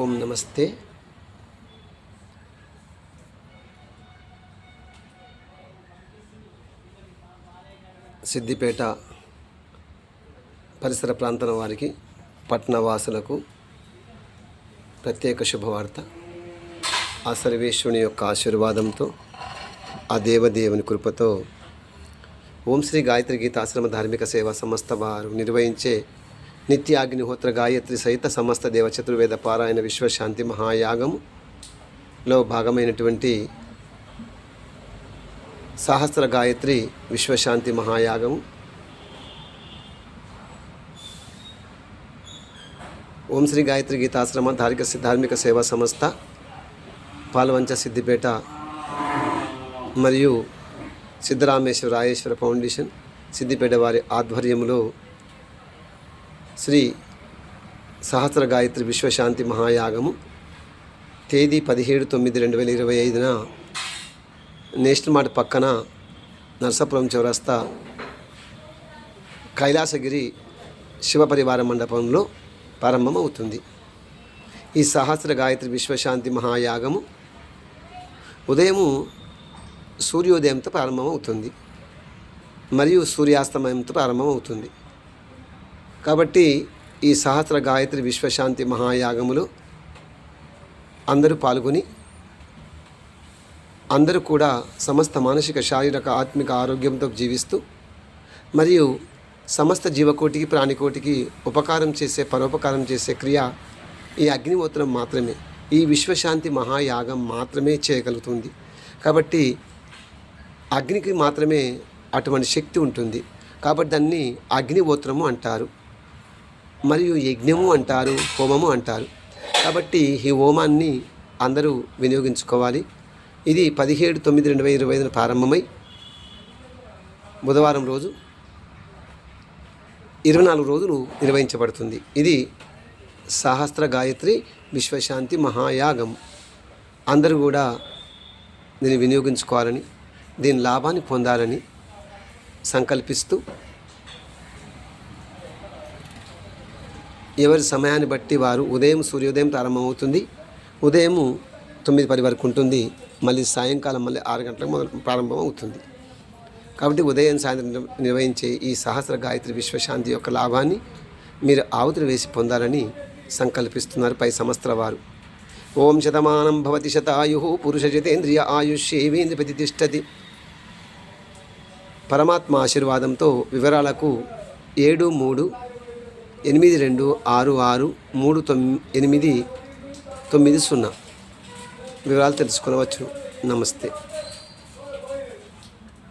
ఓం నమస్తే. సిద్దిపేట పరిసర ప్రాంతాల వారికి పట్నవాసులకు ప్రత్యేక శుభవార్త. ఆ సర్వేశ్వరుని యొక్క ఆశీర్వాదంతో ఆ దేవదేవుని కృపతో ఓం శ్రీ గాయత్రి గీతాశ్రమ ధార్మిక సేవా సంస్థ వారు నిర్వహించే నిత్యాగ్నిహోత్ర గాయత్రి సహిత సమస్త దేవచతుర్వేద పారాయణ విశ్వశాంతి మహాయాగంలో భాగమైనటువంటి సహస్ర గాయత్రి విశ్వశాంతి మహాయాగం ఓం శ్రీ గాయత్రి గీతాశ్రమ ధార్మిక ధార్మిక సేవా సంస్థ పాలవంచ సిద్దిపేట మరియు సిద్ధరామేశ్వర రాయేశ్వర ఫౌండేషన్ సిద్దిపేట వారి ఆధ్వర్యంలో శ్రీ సహస్ర గాయత్రి విశ్వశాంతి మహాయాగము తేదీ పదిహేడు తొమ్మిది రెండు వేల ఇరవై ఐదున నేషనల్ మార్ట్ పక్కన నర్సాపురం చౌరస్తా కైలాసగిరి శివపరివార మండపంలో ప్రారంభమవుతుంది. ఈ సహస్ర గాయత్రి విశ్వశాంతి మహాయాగము ఉదయము సూర్యోదయంతో ప్రారంభమవుతుంది. మరియు సూర్యాస్తమయంతో ప్రారంభమవుతుంది. కాబట్టి ఈ సహస్ర గాయత్రి విశ్వశాంతి మహాయాగములు అందరూ పాల్గొని అందరూ కూడా సమస్త మానసిక శారీరక ఆత్మిక ఆరోగ్యంతో జీవిస్తూ మరియు సమస్త జీవకోటికి ప్రాణికోటికి ఉపకారం చేసే పరోపకారం చేసే క్రియ ఈ అగ్నిహోత్రం మాత్రమే. ఈ విశ్వశాంతి మహాయాగం మాత్రమే చేయగలుగుతుంది. కాబట్టి అగ్నికి మాత్రమే అటువంటి శక్తి ఉంటుంది. కాబట్టి దాన్ని అగ్నిహోత్రము అంటారు. మరియు యజ్ఞము అంటారు హోమము అంటారు. కాబట్టి ఈ హోమాన్ని అందరూ వినియోగించుకోవాలి. ఇది పదిహేడు తొమ్మిది రెండు వేల ఇరవై ఐదున ప్రారంభమై బుధవారం రోజు ఇరవై నాలుగు రోజులు నిర్వహించబడుతుంది. ఇది సహస్ర గాయత్రి విశ్వశాంతి మహాయాగం. అందరూ కూడా దీన్ని వినియోగించుకోవాలని దీని లాభాన్ని పొందాలని సంకల్పిస్తూ ఎవరి సమయాన్ని బట్టి వారు ఉదయం సూర్యోదయం ప్రారంభమవుతుంది. ఉదయము తొమ్మిది పది వరకు ఉంటుంది. మళ్ళీ సాయంకాలం మళ్ళీ ఆరు గంటలకు మొదలు ప్రారంభం అవుతుంది కాబట్టి ఉదయం సాయంత్రం నిర్వహించే ఈ సహస్ర గాయత్రి విశ్వశాంతి యొక్క లాభాన్ని మీరు ఆవుతులు వేసి పొందాలని సంకల్పిస్తున్నారు పై సంవత్సర వారు. ఓం శతమానం భవతి శతాయు పురుష జితేంద్రియ ఆయుష్యేవేంద్ర ప్రతిష్టతి. పరమాత్మ ఆశీర్వాదంతో వివరాలకు ఏడు మూడు ఎనిమిది రెండు ఆరు ఆరు మూడు తొమ్మిది ఎనిమిది తొమ్మిది సున్నా. వివరాలు తెలుసుకొనవచ్చు నమస్తే.